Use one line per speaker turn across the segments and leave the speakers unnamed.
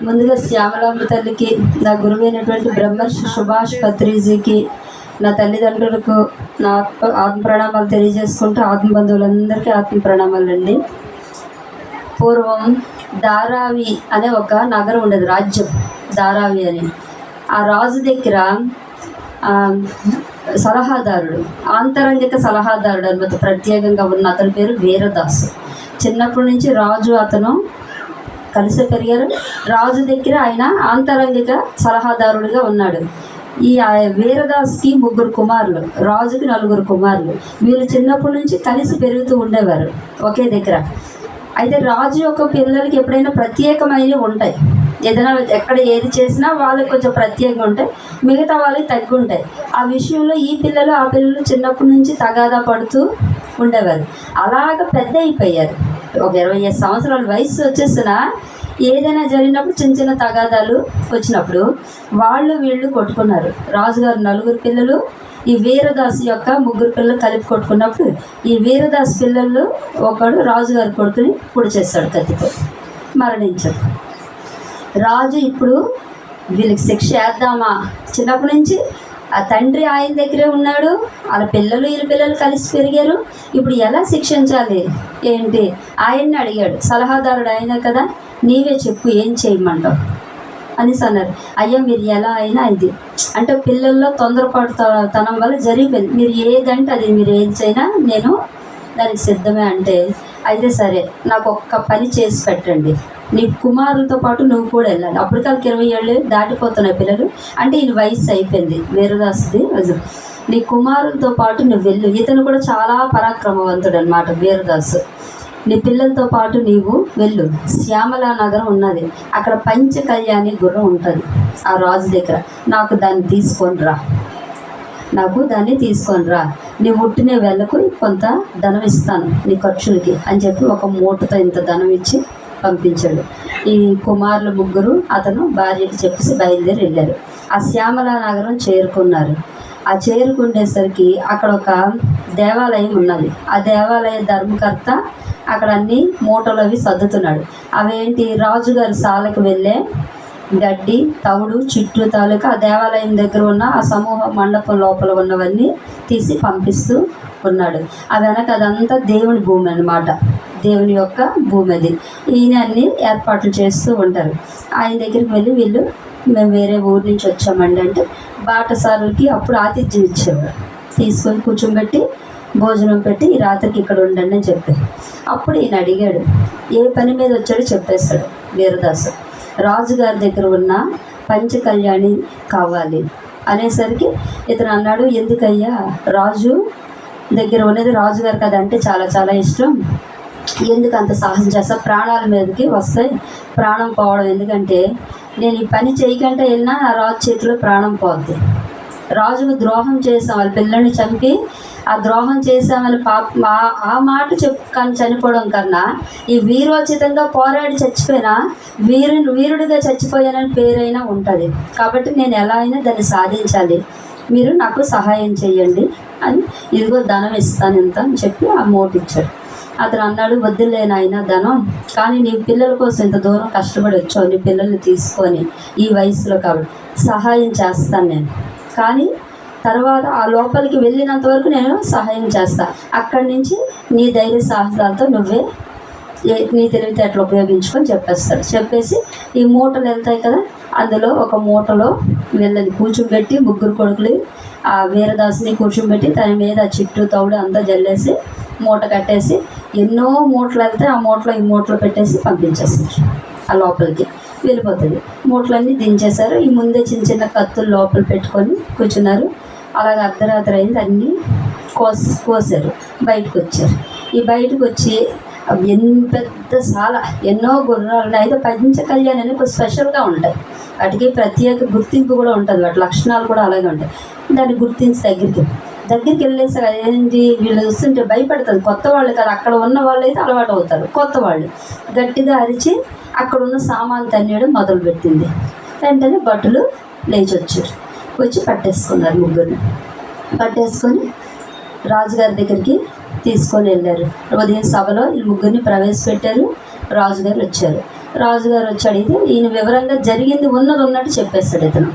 ముందుగా శ్యామలాంబ తల్లికి నా గురువైనటువంటి బ్రహ్మర్షి సుభాష్ పత్రిజీకి నా తల్లిదండ్రులకు నా ఆత్మ ఆత్మ ప్రణామాలు తెలియజేసుకుంటూ ఆత్మ బంధువులందరికీ ఆత్మ ప్రణామాలు అండి. పూర్వం ధారావి అనే ఒక నగరం ఉండేది రాజ్యం ధారావి అని. ఆ రాజు దగ్గర సలహాదారుడు ఆంతరంగిక సలహాదారుడు అనమాట ప్రత్యేకంగా ఉన్న అతని పేరు వీరదాస్. చిన్నప్పటి నుంచి రాజు అతను కలిసి పెరిగారు. రాజు దగ్గర ఆయన ఆంతరంగిక సలహాదారుడిగా ఉన్నాడు. ఈ వీరదాస్కి ముగ్గురు కుమారులు రాజుకి నలుగురు కుమారులు. వీళ్ళు చిన్నప్పటి నుంచి కలిసి పెరుగుతూ ఉండేవారు ఒకే దగ్గర. అయితే రాజు యొక్క పిల్లలకి ఎప్పుడైనా ప్రత్యేకమైనవి ఉంటాయి. ఏదైనా ఎక్కడ ఏది చేసినా వాళ్ళకి కొంచెం ప్రత్యేకంగా ఉంటాయి. మిగతా వాళ్ళకి తగ్గి ఉంటాయి ఆ విషయంలో ఈ పిల్లలు ఆ పిల్లలు చిన్నప్పటి నుంచి తగాదా పడుతూ ఉండేవారు. అలాగ పెద్ద అయిపోయారు. ఒక ఇరవై ఐదు సంవత్సరాల వయసు వచ్చేసిన ఏదైనా జరిగినప్పుడు చిన్న చిన్న తగాదాలు వచ్చినప్పుడు వాళ్ళు వీళ్ళు కొట్టుకున్నారు. రాజుగారు నలుగురు పిల్లలు ఈ వీరదాస్ యొక్క ముగ్గురు పిల్లలు కలిపి కొట్టుకున్నప్పుడు ఈ వీరదాస్ పిల్లలు ఒకడు రాజుగారి కొడుకుని పొడి చేస్తాడు కత్తితో మరణించాడు. రాజు ఇప్పుడు వీళ్ళకి శిక్ష వేద్దామా? చిన్నప్పటి నుంచి ఆ తండ్రి ఆయన దగ్గరే ఉన్నాడు. వాళ్ళ పిల్లలు వీళ్ళ పిల్లలు కలిసి పెరిగారు. ఇప్పుడు ఎలా శిక్షించాలి? ఏంటి? ఆయన్ని అడిగాడు. సలహాదారుడు ఆయన కదా. నీవే చెప్పు ఏం చేయమంటావు? అనేసి అన్నారు. అయ్యా మీరు ఎలా అయినా ఇది. అంటే పిల్లల్లో తొందరపాటు తనం వల్ల జరిగిపోయింది. మీరు ఏదంటే అది మీరు ఏది చేయినా నేను దానికి సిద్ధమే అంటే అయితే సరే నాకు ఒక్క పని చేసి పెట్టండి. నీ కుమారులతో పాటు నువ్వు కూడా వెళ్ళాలి. అప్పటికాలకి ఇరవై ఏళ్ళు దాటిపోతున్నాయి పిల్లలు. అంటే ఈయన వయసు అయిపోయింది. వేరుదాసుది నీ కుమారులతో పాటు నువ్వు వెళ్ళు. ఇతను కూడా చాలా పరాక్రమవంతుడు అనమాట వీరదాసు. నీ పిల్లలతో పాటు నీవు వెళ్ళు. శ్యామల నగరం ఉన్నది. అక్కడ పంచ కళ్యాణి గుర్రం ఉంటుంది ఆ రాజు దగ్గర. నాకు దాన్ని తీసుకొని రా. నాకు దాన్ని తీసుకొని రా. నీ ఉట్టిన వెళ్ళకు కొంత ధనం ఇస్తాను నీ ఖర్చులకి అని చెప్పి ఒక మూటతో ఇంత ధనం ఇచ్చి పంపించాడు. ఈ కుమారులు ముగ్గురు అతను భార్యకి చెప్పేసి బయలుదేరి వెళ్ళారు. ఆ శ్యామల నగరం చేరుకున్నారు. ఆ చేరుకునేసరికి అక్కడ ఒక దేవాలయం ఉన్నది. ఆ దేవాలయ ధర్మకర్త అక్కడ అన్ని మూటలు అవి సర్దుతున్నాడు. అవేంటి? రాజుగారి సాలకు వెళ్ళే గడ్డి తవుడు చుట్టూ తాలూకా ఆ దేవాలయం దగ్గర ఉన్న ఆ సమూహ మండపం లోపల ఉన్నవన్నీ తీసి పంపిస్తూ ఉన్నాడు ఆ వెనక అదంతా దేవుని భూమి అన్నమాట. దేవుని యొక్క భూమి అది. ఈయన అన్ని ఏర్పాట్లు చేస్తూ ఉంటారు. ఆయన దగ్గరికి వెళ్ళి వీళ్ళు మేము వేరే ఊరి నుంచి వచ్చామండి అంటే బాటసారులకి అప్పుడు ఆతిథ్యం ఇచ్చేవారు. తీసుకొని కూర్చోబెట్టి భోజనం పెట్టి ఈ రాత్రికి ఇక్కడ ఉండండి అని చెప్పి. అప్పుడు ఈయన అడిగాడు ఏ పని మీద వచ్చాడో? చెప్పేస్తాడు వీరదాసు. రాజుగారి దగ్గర ఉన్న పంచకళ్యాణి కావాలి అనేసరికి ఇతను అన్నాడు ఎందుకయ్యా? రాజు దగ్గర ఉన్నది రాజుగారికి అది అంటే చాలా చాలా ఇష్టం. ఎందుకు అంత సాహసం చేస్తా? ప్రాణాల మీదకి వస్తాయి ప్రాణం పోవడం ఎందుకంటే నేను ఈ పని చేయకుండా వెళ్ళినా ఆ రాజు చేతిలో ప్రాణం పోద్ది. రాజుకు ద్రోహం చేసాం వాళ్ళ పిల్లల్ని చంపి ఆ ద్రోహం చేసామని పాప ఆ మాట చెప్పు కానీ చనిపోవడం కన్నా ఈ వీరోచితంగా పోరాడి చచ్చిపోయినా వీరు వీరుడిగా చచ్చిపోయానని పేరైనా ఉంటుంది. కాబట్టి నేను ఎలా అయినా దాన్ని సాధించాలి. మీరు నాకు సహాయం చేయండి అని ఇదిగో ధనం ఇస్తాను ఇంత అని చెప్పి ఆ మోటు ఇచ్చాడు. అతను అన్నాడు వద్దులే నాయన ధనం కానీ నీ పిల్లల కోసం ఇంత దూరం కష్టపడి వచ్చావు నీ పిల్లల్ని తీసుకొని ఈ వయసులో కాబట్టి సహాయం చేస్తాను నేను. కానీ తర్వాత ఆ లోపలికి వెళ్ళినంత వరకు నేను సహాయం చేస్తా. అక్కడి నుంచి నీ ధైర్య సాహసాలతో నువ్వే నీ తెలివితేటలు ఉపయోగించుకొని చెప్పేస్తాడు చెప్పేసి ఈ మూటలు వెళ్తాయి కదా అందులో ఒక మూటలో వీళ్ళని కూర్చోబెట్టి ముగ్గురు కొడుకులు ఆ వీరదాసుని కూర్చోబెట్టి తన మీద చిట్టు తౌడు అంతా జల్లేసి మూట కట్టేసి ఎన్నో మూటలు వెళ్తే ఆ మూటలో ఈ మూటలో పెట్టేసి పంపించేస్తారు. ఆ లోపలికి వెళ్ళిపోతుంది. మూటలన్నీ దించేశారు. ఈ ముందే చిన్న చిన్న కత్తులు లోపల పెట్టుకొని కూర్చున్నారు. అలాగ అర్ధరాత్రి అయింది. అన్నీ కోస్ కోసారు. బయటకు వచ్చారు ఈ బయటకు వచ్చి ఎంత పెద్ద సాల. ఎన్నో గుర్రాలు ఉన్నాయి. అయితే పంచ కళ్యాణ్ అనేది కొంచెం స్పెషల్గా ఉంటాయి వాటికి ప్రత్యేక గుర్తింపు కూడా ఉంటుంది. వాటి లక్షణాలు కూడా అలాగే ఉంటాయి. దాన్ని గుర్తించి దగ్గరికి దగ్గరికి వెళ్ళేసరి ఏంటి? వీళ్ళు చూస్తుంటే భయపడుతుంది కొత్త వాళ్ళు కాదు. అక్కడ ఉన్న వాళ్ళు అయితే అలవాటు అవుతారు. కొత్త వాళ్ళు. గట్టిగా అరిచి అక్కడ ఉన్న సామాన్ తన్నేయడం మొదలుపెట్టింది వెంటనే భటులు లేచి వచ్చారు. వచ్చి పట్టేసుకున్నారు ముగ్గురిని. పట్టేసుకొని రాజుగారి దగ్గరికి తీసుకొని వెళ్ళారు. ఉదయం సభలో ఈ ముగ్గురిని ప్రవేశపెట్టారు. రాజుగారు వచ్చారు. రాజుగారు వచ్చి అడిగితే ఈయన వివరంగా జరిగింది ఉన్నది ఉన్నట్టు చెప్పేస్తాడు ఇతను.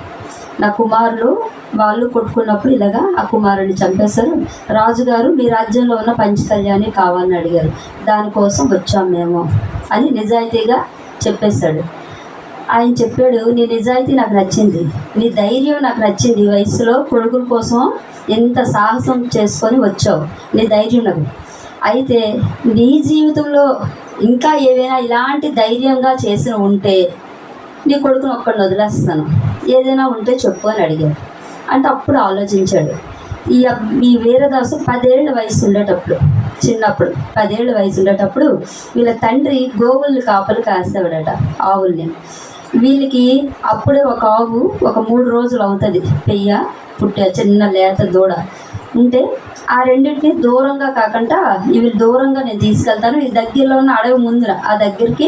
నా కుమారులు వాళ్ళు కొట్టుకున్నప్పుడు ఇలాగా ఆ కుమారుని చంపేశారు. రాజుగారు మీ రాజ్యంలో ఉన్న పంచకళ్యాణి కావాలని అడిగారు. దానికోసం వచ్చాం మేము అని నిజాయితీగా చెప్పేశాడు ఆయన చెప్పాడు నీ నిజాయితీ నాకు నచ్చింది. నీ ధైర్యం నాకు నచ్చింది. వయసులో కొడుకుల కోసం ఎంత సాహసం చేసుకొని వచ్చావు. నీ ధైర్యం నాకు. అయితే నీ జీవితంలో ఇంకా ఏవైనా ఇలాంటి ధైర్యంగా చేసిన ఉంటే నీ కొడుకుని ఒక్కడిని వదిలేస్తాను. ఏదైనా ఉంటే చెప్పు అని అడిగాడు. అంటే అప్పుడు ఆలోచించాడు. ఈ ఈ వీరదాసు పదేళ్ళ వయసు ఉండేటప్పుడు చిన్నప్పుడు పదేళ్ళ వయసు ఉండేటప్పుడు వీళ్ళ తండ్రి గోవుల్ని కాపలు కాసేవాడట ఆవుల్ని. వీళ్ళకి అప్పుడే ఒక ఆవు ఒక మూడు రోజులు అవుతుంది. పెయ్య పుట్టే చిన్న లేత దూడ. ఉంటే ఆ రెండింటిని దూరంగా కాకుండా ఇవి దూరంగా నేను తీసుకెళ్తాను. ఈ దగ్గరలో ఉన్న అడవి ముందున ఆ దగ్గరికి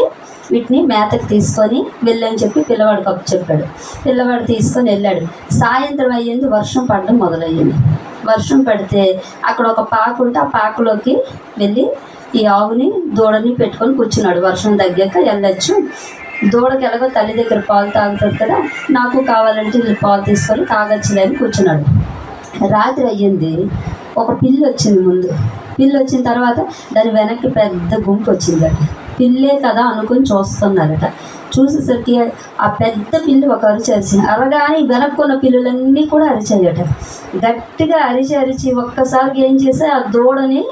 వీటిని మేతకు తీసుకొని వెళ్ళని చెప్పి పిల్లవాడికి అప్పు చెప్పాడు. పిల్లవాడు తీసుకొని వెళ్ళాడు. సాయంత్రం అయ్యింది వర్షం పడడం మొదలయ్యింది. వర్షం పడితే అక్కడ ఒక పాకు ఉంటే ఆ పాకులోకి వెళ్ళి ఈ ఆవుని దూడని పెట్టుకొని కూర్చున్నాడు. వర్షం తగ్గాక వెళ్ళొచ్చు. దూడకి ఎలాగో తల్లి దగ్గర పాలు తాగుతుంది కదా నాకు కావాలంటే పాలు తీసుకొని తాగొచ్చులే అని కూర్చున్నాడు. రాత్రి అయ్యింది. ఒక పిల్లి వచ్చింది ముందు. పిల్లి వచ్చిన తర్వాత దాని వెనక్కి పెద్ద గుంపు వచ్చిందట పిల్లే కదా అనుకుని చూస్తున్నారట. చూసేసరికి ఆ పెద్ద పిల్లి ఒక అరిచి అరిచి అరగానే వెనక్కున్న పిల్లులన్నీ కూడా అరిచాయట. గట్టిగా అరిచి అరిచి ఒక్కసారికి ఏం చేస్తే ఆ దూడని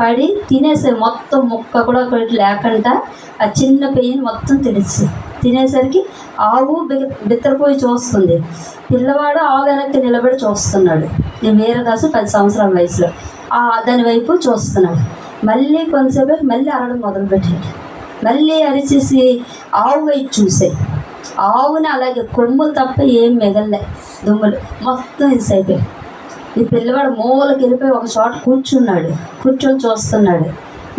పడి తినేసే మొత్తం ముక్క కూడా ఒకటి లేకుండా ఆ చిన్న పెయ్యని మొత్తం తినేసి తినేసరికి ఆవు బిగ- బిత్తరపోయి చూస్తుంది. పిల్లవాడు ఆవు వెనక్కి నిలబడి చూస్తున్నాడు. నేను వీరదాసు పది సంవత్సరాల వయసులో. ఆ దాని వైపు చూస్తున్నాడు. మళ్ళీ కొంతసేపు మళ్ళీ అరడం మొదలుపెట్టాడు. మళ్ళీ అరిచేసి ఆవు వైపు చూసాయి ఆవుని అలాగే కొమ్ములు తప్ప ఏం మిగలలే. దుమ్ములు. మొత్తం ఇసైపోయాయి ఈ పిల్లవాడు మూలకి వెళ్ళిపోయి ఒక చోట కూర్చున్నాడు. కూర్చొని చూస్తున్నాడు.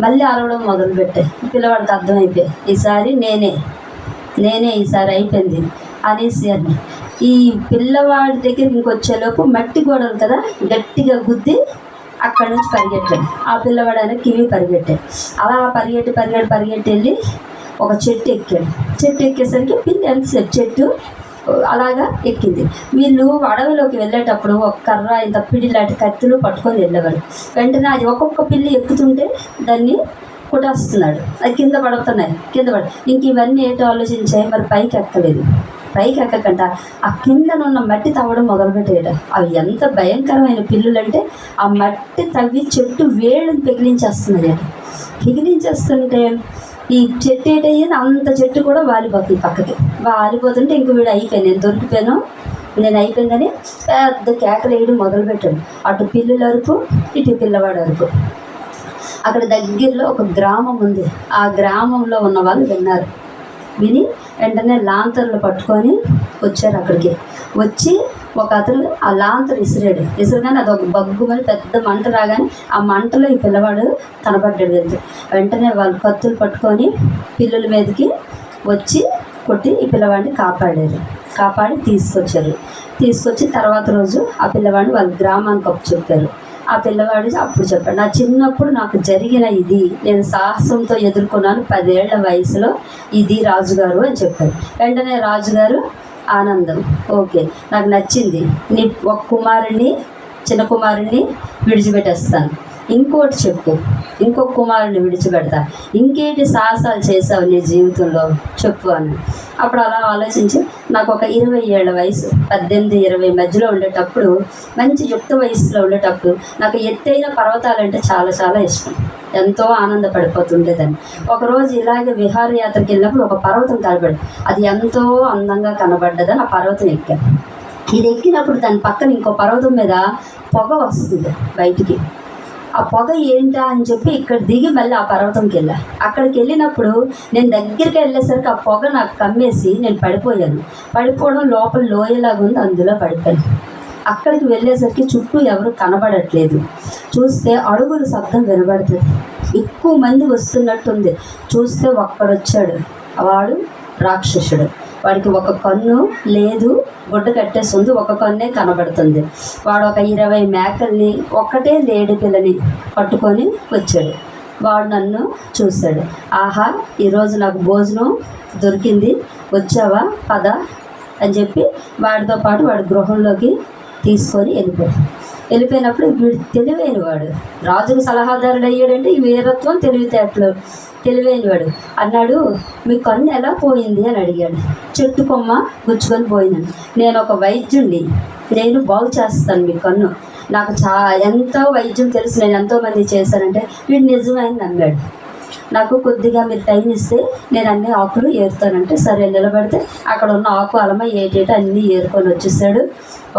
మళ్ళీ అరవడం మొదలుపెట్టాయి. ఈ పిల్లవాడికి అర్థమైపోయాయి. ఈసారి నేనే. నేనే ఈసారి అయిపోయింది అనేసి అని ఈ పిల్లవాడి దగ్గర ఇంకొచ్చేలోపు మట్టి గోడలు కదా గట్టిగా గుద్ది అక్కడి నుంచి పరిగెట్టాడు. ఆ పిల్లవాడు అనేది కివి పరిగెట్టాడు. అలా పరిగెట్టి పరిగెట్టి పరిగెట్టి వెళ్ళి ఒక చెట్టు ఎక్కాడు. చెట్టు ఎక్కేసరికి పిల్లి ఎంతసేపు? చెట్టు అలాగా ఎక్కింది. వీళ్ళు అడవిలోకి వెళ్ళేటప్పుడు ఒక కర్ర ఇంత పిడి లాంటి కత్తులు పట్టుకొని వెళ్ళేవారు వెంటనే అది ఒక్కొక్క పిల్లి ఎక్కుతుంటే దాన్ని కుటాస్తున్నాడు అది కింద పడుతున్నాయి కింద పడ ఇంక ఇవన్నీ ఏంటో ఆలోచించాయి మరి పైకి ఎక్కలేదు. పైకి ఎక్కకంట ఆ కిందనున్న మట్టి తవ్వడం మొదలుపెట్టాడు అవి ఎంత భయంకరమైన పిల్లులంటే ఆ మట్టి తవ్వి చెట్టు వేళ్ళని పెగిలించేస్తున్నాయి పెగిలించేస్తుంటే ఈ చెట్టు ఏంటయ్యింది అంత చెట్టు కూడా వాలిపోతుంది పక్కకి. వాలిపోతుంటే ఇంక వీడు అయిపోయాను నేను దొరికిపోయాను. నేను అయిపోయిందని పెద్ద కేకలు వేయడం మొదలుపెట్టాను అటు పిల్లుల అరుపు ఇటు పిల్లవాడు అరుపు. అక్కడ దగ్గరలో ఒక గ్రామం ఉంది. ఆ గ్రామంలో ఉన్న వాళ్ళు విన్నారు. విని వెంటనే లాంతర్లు పట్టుకొని వచ్చారు అక్కడికి. వచ్చి ఒక అతను ఆ లాంతర్ విసిరాడు విసిరగానే అది ఒక బగ్గు పెద్ద మంట రాగానే ఆ మంటలో ఈ పిల్లవాడు కనబడ్డాడు వెళ్తూ. వెంటనే వాళ్ళు కత్తులు పట్టుకొని పిల్లల మీదకి వచ్చి కొట్టి ఈ పిల్లవాడిని కాపాడారు. కాపాడి తీసుకొచ్చారు. తీసుకొచ్చి తర్వాత రోజు ఆ పిల్లవాడిని వాళ్ళ గ్రామానికి అప్పు చెప్పారు ఆ పిల్లవాడు అప్పుడు చెప్పాడు నా చిన్నప్పుడు నాకు జరిగిన ఇది నేను సాహసంతో ఎదుర్కొన్నాను పదేళ్ళ వయసులో ఇది రాజుగారు అని చెప్పారు వెంటనే రాజుగారు ఆనందం ఓకే నాకు నచ్చింది నీ ఒక కుమారుణ్ణి చిన్న కుమారుణ్ణి విడిచిపెట్టేస్తాను. ఇంకోటి చెప్పు ఇంకొక కుమారుని విడిచిపెడతా. ఇంకేటి సాహసాలు చేసావు నీ జీవితంలో? చెప్పు అని అప్పుడు అలా ఆలోచించి నాకు ఒక ఇరవై ఏళ్ళ వయసు పద్దెనిమిది ఇరవై మధ్యలో ఉండేటప్పుడు మంచి యుక్త వయసులో ఉండేటప్పుడు నాకు ఎత్తైన పర్వతాలంటే చాలా చాలా ఇష్టం. ఎంతో ఆనందపడిపోతుండేదాన్ని. ఒకరోజు ఇలాగే విహారయాత్రకి వెళ్ళినప్పుడు ఒక పర్వతం కనబడి అది ఎంతో అందంగా కనబడ్డదని ఆ పర్వతం ఎక్కాను. ఇది ఎక్కినప్పుడు దాని పక్కన ఇంకో పర్వతం మీద పొగ వస్తుంది బయటికి. ఆ పొగ ఏంటా అని చెప్పి ఇక్కడ దిగి మళ్ళీ ఆ పర్వతంకి వెళ్ళా. అక్కడికి వెళ్ళినప్పుడు నేను దగ్గరికి వెళ్ళేసరికి ఆ పొగ నాకు కమ్మేసి నేను పడిపోయాను. పడిపోవడం లోపల లోయలాగా ఉంది అందులో పడిపోయాను. అక్కడికి వెళ్ళేసరికి చుట్టూ ఎవరు కనబడట్లేదు. చూస్తే అడుగుల శబ్దం వినబడుతుంది. ఎక్కువ మంది వస్తున్నట్టుంది. చూస్తే ఒక్కడొచ్చాడు. వాడు రాక్షసుడు. వాడికి ఒక కన్ను లేదు గుడ్డ కట్టేసి ఉంది ఒక కన్నే కనబడుతుంది. వాడు ఒక ఇరవై మేకల్ని ఒక్కటే లేడి పిల్లని పట్టుకొని వచ్చాడు. వాడు నన్ను చూశాడు. ఆహా ఈరోజు నాకు భోజనం దొరికింది. వచ్చావా? పద అని చెప్పి వాడితో పాటు వాడి గృహంలోకి తీసుకొని వెళ్ళిపోయాడు. వెళ్ళిపోయినప్పుడు వీడు తెలివైన వాడు రాజుకు సలహాదారుడు అయ్యాడంటే ఈ వీరత్వం తెలివితేటలు తెలివైన వాడు అన్నాడు మీ కన్ను ఎలా పోయింది? అని అడిగాడు. చెట్టు కొమ్మ గుచ్చుకొని పోయింది. నేను ఒక వైద్యుణ్ణి. నేను బాగు చేస్తాను మీ కన్ను. నాకు చా ఎంతో వైద్యం తెలుసు. నేను ఎంతోమంది చేశానంటే వీడు నిజమైన నమ్మాడు. నాకు కొద్దిగా మీరు టైం ఇస్తే నేను అన్ని ఆకులు ఏరుతానంటే సరే నిలబడితే అక్కడ ఉన్న ఆకు అలమ ఏటేట అన్నీ ఏరుకొని వచ్చేసాడు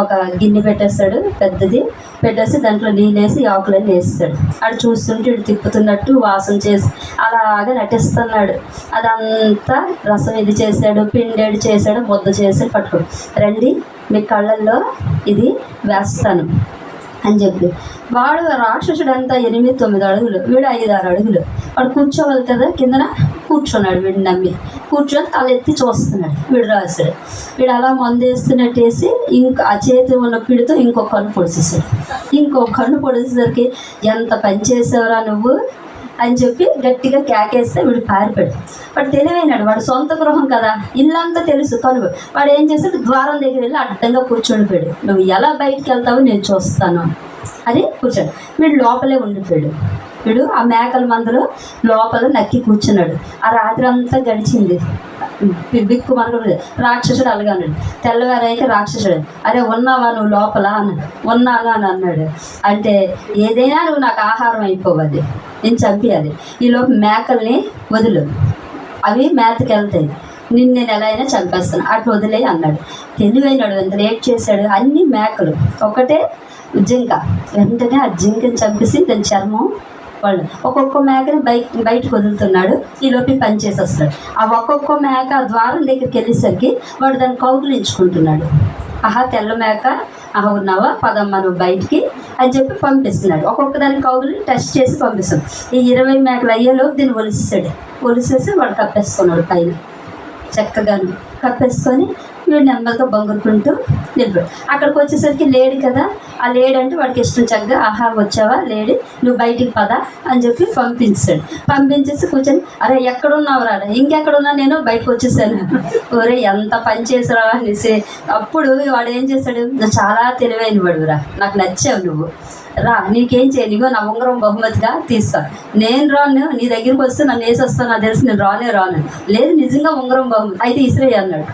ఒక గిన్నె పెట్టేస్తాడు పెద్దది. పెట్టేసి దాంట్లో నీళ్ళు వేసి ఆకులన్నీ వేస్తాడు. అటు చూస్తుంటే ఇటు తిప్పుతున్నట్టు వాసన చేసి అలాగే నటిస్తున్నాడు. అదంతా రసం ఇది చేశాడు పిండేడు చేశాడు ముద్ద చేసి పట్టుకోడు రండి మీ కళ్ళల్లో ఇది వేస్తాను అని చెప్పి. వాడు రాక్షసుడు అంతా ఎనిమిది తొమ్మిది అడుగులు వీడు ఐదు ఆరు అడుగులు. వాడు కూర్చోవాలి కదా కిందన కూర్చున్నాడు వీడు నమ్మి. కూర్చొని తల ఎత్తి చూస్తున్నాడు వీడు రాశాడు వీడు అలా మందేస్తున్నట్టేసి ఇంకా ఆ చేతి ఉన్న పిడితో ఇంకో కన్ను పొడిచేసాడు ఇంకో కన్ను పొడిచేసరికి ఎంత పని చేసావురా నువ్వు? అని చెప్పి గట్టిగా కేకేస్తే వీడు పారిపోయాడు. వాడు తెలివైనాడు వాడు సొంత గృహం కదా ఇల్లంతా తెలుసు కనువు. వాడు ఏం చేశాడు? ద్వారం దగ్గర వెళ్ళి అడ్డంగా కూర్చొనిపోయాడు నువ్వు ఎలా బయటికి వెళ్తావో నేను చూస్తాను. అని కూర్చోడు. వీడు లోపలే ఉండిపోయాడు. వీడు ఆ మేకల మందలో లోపల నక్కి కూర్చున్నాడు. ఆ రాత్రి అంతా గడిచింది. బిక్కు మనకు రాక్షసుడు అలాగే అన్నాడు. తెల్లవారైతే రాక్షసుడు. అరే ఉన్నావా నువ్వు లోపల? అన్నాడు. ఉన్నాను అని అన్నాడు. అంటే ఏదైనా నువ్వు నాకు ఆహారం అయిపోవాలి. నేను చంపేయాలి. ఈలోపు మేకల్ని వదులు. అవి మేతకి వెళ్తాయి నిన్ను నేను ఎలా అయినా చంపేస్తాను. అట్లా వదిలే అన్నాడు. తెలివైనాడు ఎంత లేట్ చేశాడు? అన్ని మేకలు. ఒకటే జింక. వెంటనే ఆ జింకని చంపేసి దాని చర్మం వాళ్ళు ఒక్కొక్క మేకని బయట బయటకు వదులుతున్నాడు. ఈ లోపి పని చేసి వస్తాడు ఆ ఒక్కొక్క మేక ఆ ద్వారం దగ్గరికి వెళ్ళేసరికి వాడు దాన్ని కౌగులించుకుంటున్నాడు. ఆహా తెల్ల మేక. ఆహా ఉన్నావా? పదమ్మ నువ్వు బయటికి అని చెప్పి పంపిస్తున్నాడు. ఒక్కొక్క దాన్ని కౌగులు టెస్ట్ చేసి పంపిస్తాడు. ఈ ఇరవై మేకలు అయ్యేలోపు దీన్ని ఒలిసాడు ఒలిసేసి వాడు కప్పేసుకున్నాడు పైన. చక్కగాను కప్పేసుకొని వీడు నెమ్మదిగా బొంగురుకుంటూ నిలిపాడు అక్కడికి వచ్చేసరికి లేడు కదా ఆ లేడు అంటే వాడికి ఇష్టం చక్కగా ఆహారం వచ్చావా? లేడి. నువ్వు బయటికి పదా అని చెప్పి పంపించాడు. పంపించేసి కూర్చొని అరే ఎక్కడున్నావు రాడా? ఇంకెక్కడున్నా నేను? బయటకు వచ్చేసాను. ఒరే ఎంత పని చేసారా అనేసి అప్పుడు వాడు ఏం చేశాడు? నువ్వు చాలా తెలివైన వాడురా నాకు నచ్చావు నువ్వు. రా నీకేం చేయను? ఇగో నా ఉంగరం బహుమతిగా తీస్తా. నేను రాను నీ దగ్గరికి వస్తే నన్ను వేసి వస్తాను నాకు తెలిసి నేను రానే రాను. లేదు నిజంగా ఉంగరం బహుమతి. అయితే ఇసిరే అన్నాడు.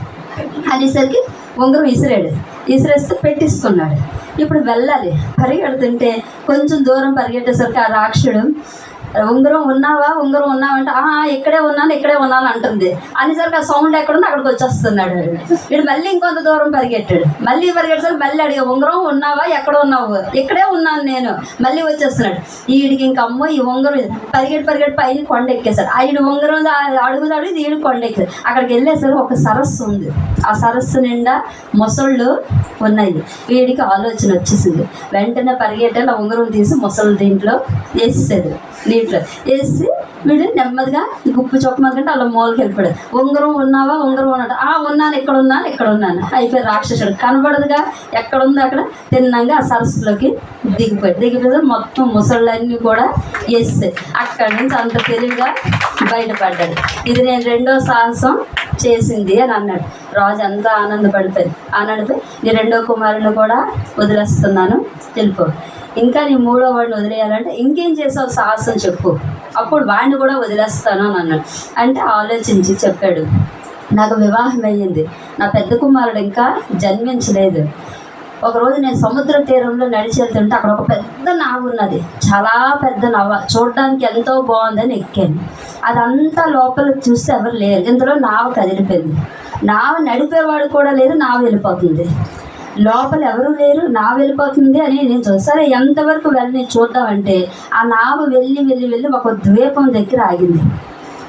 అనేసరికి ఉంగరం ఇసిరాడు. ఇసిరేస్తే పెట్టిస్తున్నాడు. ఇప్పుడు వెళ్ళాలి. పరిగెడుతుంటే కొంచెం దూరం పరిగెట్టేసరికి ఆ రాక్షుడు ఉంగరం ఉన్నావా? ఉంగరం ఉన్నావా అంటే "ఆ, ఇక్కడే ఉన్నాను ఇక్కడే ఉన్నాను అంటుంది. అనేసరికి ఆ సౌండ్ ఎక్కడుందో అక్కడికి వచ్చేస్తున్నాడు వీడు. మళ్ళీ ఇంకొంత దూరం పరిగెట్టాడు. మళ్ళీ పరిగెట్టేసరికి మళ్ళీ అడిగా ఉంగరం ఉన్నావా? ఎక్కడ ఉన్నావు? ఇక్కడే ఉన్నాను నేను. మళ్ళీ వచ్చేస్తున్నాడు. వీడికి ఇంక అమ్మో ఈ ఉంగరం పరిగెట్టి పరిగెట్టి పైన కొండ ఎక్కేశాడు ఆయన ఉంగరం అడుగుదాడు అడుగుతాడు ఇది ఈడు కొండ ఎక్కాడు అక్కడికి వెళ్ళేసరికి ఒక సరస్సు ఉంది. ఆ సరస్సు నిండా మొసళ్ళు ఉన్నాయి. వీడికి ఆలోచన వచ్చేసింది. వెంటనే పరిగెట్టాలి ఆ ఉంగరం తీసి మొసళ్ళు దీంట్లో వేసేసాడు నీటిలో వేసి వీడు నెమ్మదిగా గుప్పు చొప్పమంటే అలా మూలకి వెళ్ళిపోయాడు. ఉంగరం ఉన్నావా? ఉంగరం ఉన్నాడు ఆ ఉన్నాను ఇక్కడ ఉన్నాను ఇక్కడ ఉన్నాను. అయిపోయి రాక్షసుడు కనబడదుగా. ఎక్కడుందో అక్కడ తిన్నాక ఆ సరస్సులోకి దిగిపోయాడు. దిగిపోతే మొత్తం ముసళ్ళన్నీ కూడా వేస్తాయి అక్కడి నుంచి అంత తెలివిగా బయటపడ్డాడు. ఇది నేను రెండో సాహసం చేసింది అని అన్నాడు. రాజు అంతా ఆనందపడిపోయింది ఆనందపడి నీ రెండో కుమారుని కూడా వదిలేస్తున్నాను. వెళ్ళిపో. ఇంకా నీ మూడో వాడిని వదిలేయాలంటే ఇంకేం చేసావు? సాహసం చెప్పు. అప్పుడు వాడిని కూడా వదిలేస్తాను అని అన్నాడు. అంటే ఆలోచించి చెప్పాడు. నాకు వివాహం అయ్యింది. నా పెద్ద కుమారుడు ఇంకా జన్మించలేదు. ఒకరోజు నేను సముద్ర తీరంలో నడిచి వెళ్తుంటే అక్కడ ఒక పెద్ద నావ ఉన్నది. చాలా పెద్ద నావ. చూడడానికి ఎంతో బాగుందని ఎక్కాను. అదంతా లోపల చూస్తే ఎవరు లేరు. ఇందులో నావ కదిలిపోయింది. నావ నడిపేవాడు కూడా లేదు నావ వెళ్ళిపోతుంది. లోపల ఎవరు లేరు నావ వెళ్ళిపోతుంది అని నేను చూసాను సరే ఎంతవరకు వెళ్ళి చూద్దామంటే ఆ నావ వెళ్ళి వెళ్ళి వెళ్ళి ఒక ద్వీపం దగ్గర ఆగింది.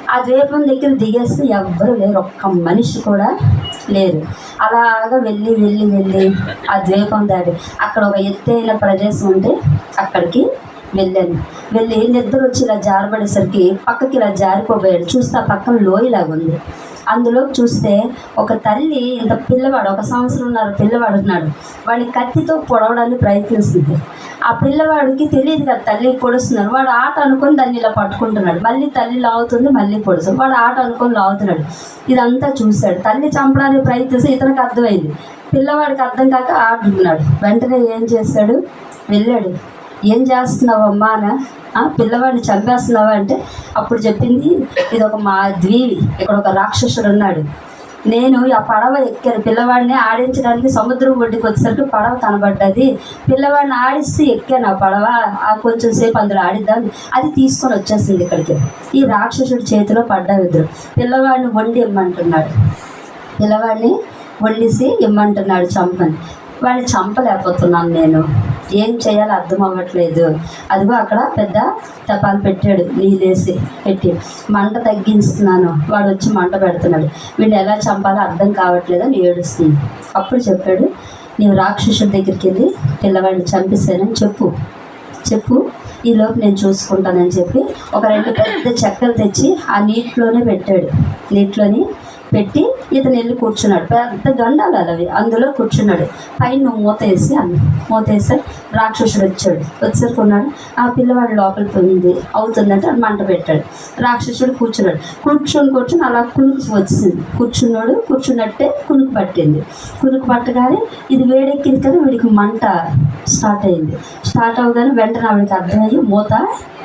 ఆ ద్వీపం దగ్గర దిగేస్తే ఎవ్వరు లేరు. ఒక్క మనిషి కూడా లేరు. అలాగా వెళ్ళి వెళ్ళి వెళ్ళి ఆ ద్వీపం దాటి అక్కడ ఒక ఎత్తైన ప్రదేశం ఉంటే అక్కడికి వెళ్ళాను. వెళ్ళి నిద్ర వచ్చి ఇలా జారబడేసరికి పక్కకి ఇలా జారిపోయాడు చూస్తే ఆ పక్కన లోయలాగా ఉంది అందులో చూస్తే ఒక తల్లి ఇంత పిల్లవాడు ఒక సంవత్సరంన్నర పిల్లవాడు ఉన్నాడు. వాడిని కత్తితో పొడవడానికి ప్రయత్నిస్తుంది. ఆ పిల్లవాడికి తెలియదు కదా తల్లి పొడుస్తున్నారు. వాడు ఆట అనుకొని దాన్ని ఇలా పట్టుకుంటున్నాడు. మళ్ళీ తల్లి లాగుతుంది మళ్ళీ పొడుస్తుంది. వాడు ఆట అనుకొని లాగుతున్నాడు. ఇదంతా చూశాడు. తల్లి చంపడానికి ప్రయత్నిస్తే ఇతనికి అర్థమైంది. పిల్లవాడికి అర్థం కాక ఆడుతున్నాడు. వెంటనే ఏం చేశాడు వెళ్ళాడు. ఏం చేస్తున్నావు అమ్మా అని "ఆ, పిల్లవాడిని చంపేస్తున్నావా అంటే అప్పుడు చెప్పింది ఇది ఒక మా ద్వీవి ఇక్కడ ఒక రాక్షసుడు ఉన్నాడు. నేను ఆ పడవ ఎక్కాను. పిల్లవాడిని ఆడించడానికి సముద్రం ఒడ్డుకి వచ్చేసరికి పడవ కనబడ్డది. పిల్లవాడిని ఆడిస్తే ఎక్కాను ఆ పడవ. ఆ కొంచెం సేపు అందులో ఆడిద్దాం. అది తీసుకొని వచ్చేసింది ఇక్కడికి. ఈ రాక్షసుడి చేతిలో పడ్డావు ఇద్దరు. పిల్లవాడిని వండి ఇమ్మంటున్నాడు. పిల్లవాడిని వండిసి ఇమ్మంటున్నాడు చంపని. వాడిని చంపలేకపోతున్నాను నేను. ఏం చేయాలో అర్థం అవ్వట్లేదు. అదిగో అక్కడ పెద్ద తపాలు పెట్టాడు నీళ్ళేసి పెట్టి. మంట తగ్గిస్తున్నాను. వాడు వచ్చి మంట పెడుతున్నాడు. వీళ్ళు ఎలా చంపాలో అర్థం కావట్లేదు అని ఏడుస్తుంది. అప్పుడు చెప్పాడు నీవు రాక్షసుడి దగ్గరికి వెళ్ళి పిల్లవాడిని చంపిస్తానని చెప్పు. చెప్పు. ఈలోపు నేను చూసుకుంటానని చెప్పి ఒక రెండు పెద్ద చెక్కలు తెచ్చి ఆ నీటిలోనే పెట్టాడు. నీటిలోని పెట్టి ఇతను వెళ్ళి కూర్చున్నాడు. పెద్ద గండాలు అవి అందులో కూర్చున్నాడు. పైన నువ్వు మూత వేసి అన్న మూత వేస్తే రాక్షసుడు వచ్చాడు. వచ్చేసరికి కొన్నాడు ఆ పిల్లవాడు లోపలికి పోయింది. అవుతుందంటే అది మంట పెట్టాడు. రాక్షసుడు కూర్చున్నాడు. కూర్చొని కూర్చొని అలా కునుకు వచ్చింది. కూర్చున్నాడు. కూర్చున్నట్టే కునుకు పట్టింది. కునుకు పట్టగానే ఇది వేడెక్కింది కదా వీడికి మంట స్టార్ట్ అయింది. స్టార్ట్ అవగానే వెంటనే ఆవిడకి అర్థమయ్యి మూత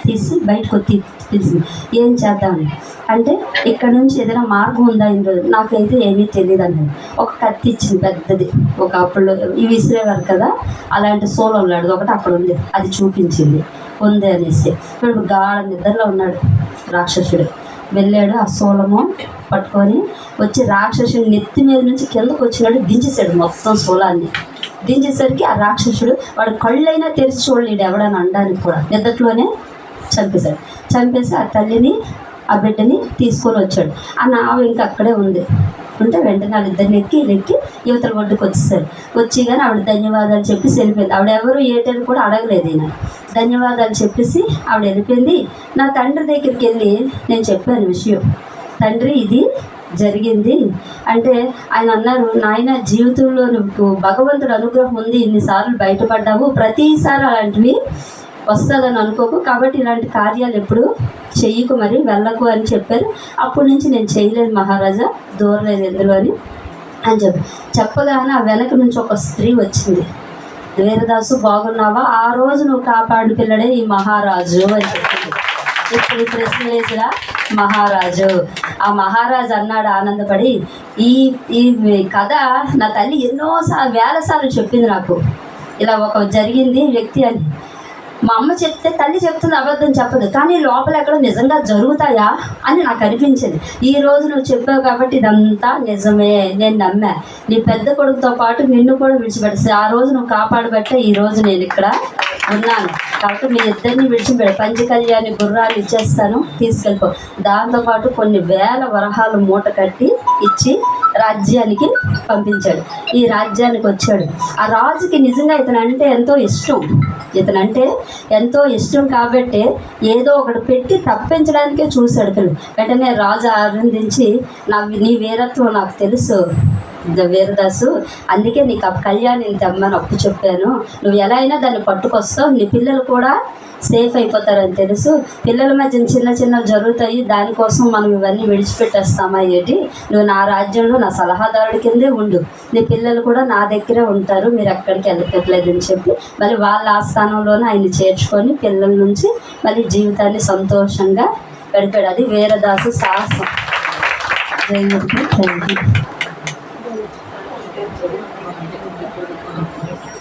తీసి బయటకు తీసి తీసింది ఏం చేద్దాం? అంటే ఇక్కడ నుంచి ఏదైనా మార్గం ఉందా ఇందులో నాకైతే ఏమీ తెలియదు అన్నది ఒక కత్తి ఇచ్చింది పెద్దది. ఒక అప్పుడు ఇవి విసిరేవారు కదా? అలాంటి సోలో ఉన్నాడు. ఒకటి అక్కడ ఉంది. అది చూపించింది. ఉంది అనేసి. ఇప్పుడు గాఢ నిద్రలో ఉన్నాడు రాక్షసుడు. వెళ్ళాడు ఆ సోలము పట్టుకొని వచ్చి రాక్షసుడి నెత్తి మీద నుంచి కిందకు వచ్చినాడు దించేశాడు మొత్తం సోలాన్ని. దించేసరికి ఆ రాక్షసుడు వాడు కళ్ళైనా తెరిచి చూడలేడు ఎవడని అనడానికి కూడా. నిద్రలోనే చంపేశాడు. చంపేసి ఆ తల్లిని ఆ బిడ్డని తీసుకొని వచ్చాడు. ఆ నావ ఇంకా అక్కడే ఉంది. ఉంటే వెంటనే వాళ్ళిద్దరిని ఎక్కి ఎక్కి యువతల ఒడ్డుకు వచ్చేసారు వచ్చి కానీ ఆవిడ ధన్యవాదాలు చెప్పేసి వెళ్ళిపోయింది. ఆవిడ ఎవరు ఏటని కూడా అడగలేదు ఈయన. ధన్యవాదాలు చెప్పేసి ఆవిడ వెళ్ళిపోయింది. నా తండ్రి దగ్గరికి వెళ్ళి నేను చెప్పాను విషయం. తండ్రి ఇది జరిగింది. అంటే ఆయన అన్నారు నాయన జీవితంలో నువ్వు భగవంతుడు అనుగ్రహం ఉంది. ఇన్నిసార్లు బయటపడ్డావు. ప్రతిసారి అలాంటివి వస్తుందని అనుకోకు. కాబట్టి ఇలాంటి కార్యాలు ఎప్పుడు చెయ్యకు మరి వెళ్ళకు అని చెప్పారు. అప్పటి నుంచి నేను చేయలేదు మహారాజా దూరలేదు ఎందులో అని అని చెప్పి. చెప్పగానే ఆ వెనక నుంచి ఒక స్త్రీ వచ్చింది. వీరదాసు బాగున్నావా? ఆ రోజు నువ్వు కాపాడు పిల్లడే ఈ మహారాజు అని చెప్పింది. ఇప్పుడు ప్రశ్న వేసిరా మహారాజు. ఆ మహారాజు అన్నాడు ఆనందపడి ఈ ఈ కథ నా తల్లి ఎన్నోసార్లు వేల సార్లు చెప్పింది నాకు. ఇలా ఒక జరిగింది వ్యక్తి అని. మా అమ్మ చెప్తే తల్లి చెప్తుంది అబద్ధం చెప్పదు. కానీ లోపల ఎక్కడ నిజంగా జరుగుతాయా అని నాకు అనిపించింది. ఈ రోజు నువ్వు చెప్పావు కాబట్టి ఇదంతా నిజమే. నేను నమ్మా. నీ పెద్ద కొడుకుతో పాటు నిన్ను కూడా విడిచిపెట్టేసి ఆ రోజు నువ్వు కాపాడబట్టే ఈ రోజు నేను ఇక్కడ ఉన్నాను. కాబట్టి మీ ఇద్దరిని విడిచిపెట్టి పంచ కళ్యాణి గుర్రాలు ఇచ్చేస్తాను. తీసుకెళ్ళిపో. దాంతోపాటు కొన్ని వేల వరహాలు మూట కట్టి ఇచ్చి రాజ్యానికి పంపించాడు. ఈ రాజ్యానికి వచ్చాడు. ఆ రాజుకి నిజంగా ఇతను అంటే ఎంతో ఇష్టం. ఇతనంటే ఎంతో ఇష్టం కాబట్టి ఏదో ఒకటి పెట్టి తప్పించడానికే చూశాడు పిల్లలు వెంటనే రాజు ఆనందించి నా నీ వీరత్వం నాకు తెలుసు. వీరదాసు అందుకే నీకు ఆ కళ్యాణిని తెమ్మని అప్పు చెప్పాను. నువ్వు ఎలా అయినా దాన్ని పట్టుకొస్తావు. నీ పిల్లలు కూడా సేఫ్ అయిపోతారని తెలుసు. పిల్లల మధ్య చిన్న చిన్న జరుగుతాయి. దానికోసం మనం ఇవన్నీ విడిచిపెట్టేస్తామా ఏంటి? నువ్వు నా రాజ్యంలో నా సలహాదారుడి కిందే ఉండు. నీ పిల్లలు కూడా నా దగ్గరే ఉంటారు. మీరు ఎక్కడికి వెళ్ళట్లేదని చెప్పి మరి వాళ్ళ ఆస్థానంలోనే ఆయన చేర్చుకొని పిల్లల నుంచి మళ్ళీ జీవితాన్ని సంతోషంగా గడిపాడు. అది వీరదాసు సాహసం. థ్యాంక్ యూ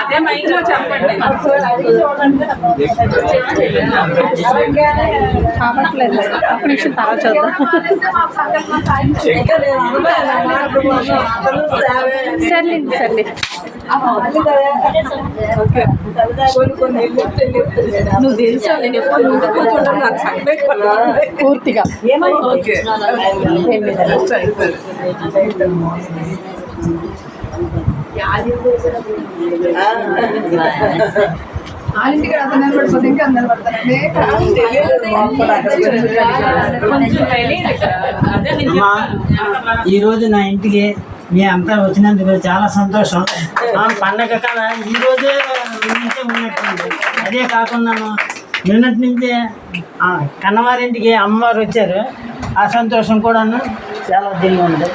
అదే మైక్లో చెప్పండి
ఒక నిమిషం తర్వాత చూద్దాం సర్లేండి సర్లే.
నువ్వు తెలుసా నేను ఎప్పుడు ముందు కూర్చుంటాను నాకు సండే
పూర్తిగా
ఓకే
ఏం లేదండి.
సరే సరే
ఆలింటికి అతను పడిపోతే ఇంకా అందరు పడతారండి
కొంచెం తెలియదు అదే నేను
అమ్మా ఈ రోజు నా ఇంటికి మీ అంతా వచ్చినందుకు చాలా సంతోషం. పండగ కదా ఈ రోజే నుంచే ఉన్నట్టుంది అదే కాకుండా నిన్నటి నుంచే కన్నవారింటికి అమ్మవారు వచ్చారు. ఆ సంతోషం కూడాను చాలా దీనిగా ఉంది.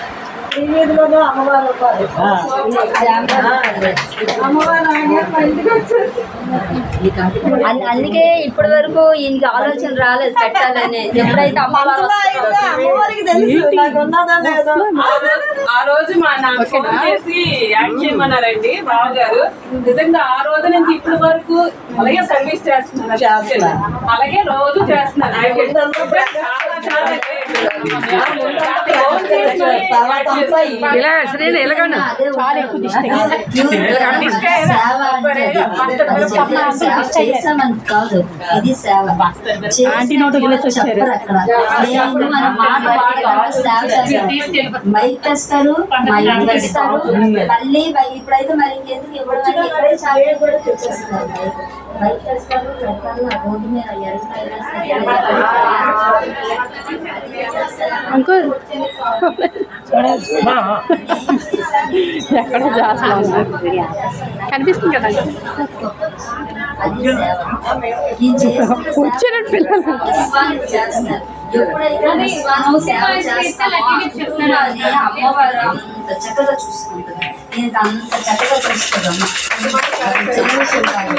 అందుకే ఇప్పటి వరకు ఈయనకి ఆలోచన రాలేదు పెట్టాలని. ఎప్పుడైతే అమ్మవారు
ఆ రోజు మా నాకు ఫోన్ చేసి యాక్ట్ చేయమన్నారండి గారు నిజంగా ఆ రోజు నుంచి ఇప్పటి వరకు అలాగే సర్వీస్ చేస్తున్నారు. అలాగే రోజు చేస్తున్నారు. చాలా చాలా
ఇలా
సేవ చేసామని కాదు. ఇది సేవ.
ఆంటీ నోటు.
చెప్పరు మన మాట మైక్ తెస్తారు. మైక్ తెస్తారు. మళ్ళీ ఇప్పుడైతే మరి ఇంకెందుకు ఇవ్వడం ఇక్కడే చాలా కూడా తెచ్చేస్తారు మైక్. తెస్తారు. పెడతారు. ఆ రోడ్డు మీద ఎరుపైనా
అంకుల్ ఎక్కడ జాస్లా కనిపిస్తుంది కదా వచ్చినట్టు పిల్లలు.
చక్కగా చూసుకుంటుంది నేను అంత చక్కగా చూస్తుందమ్మ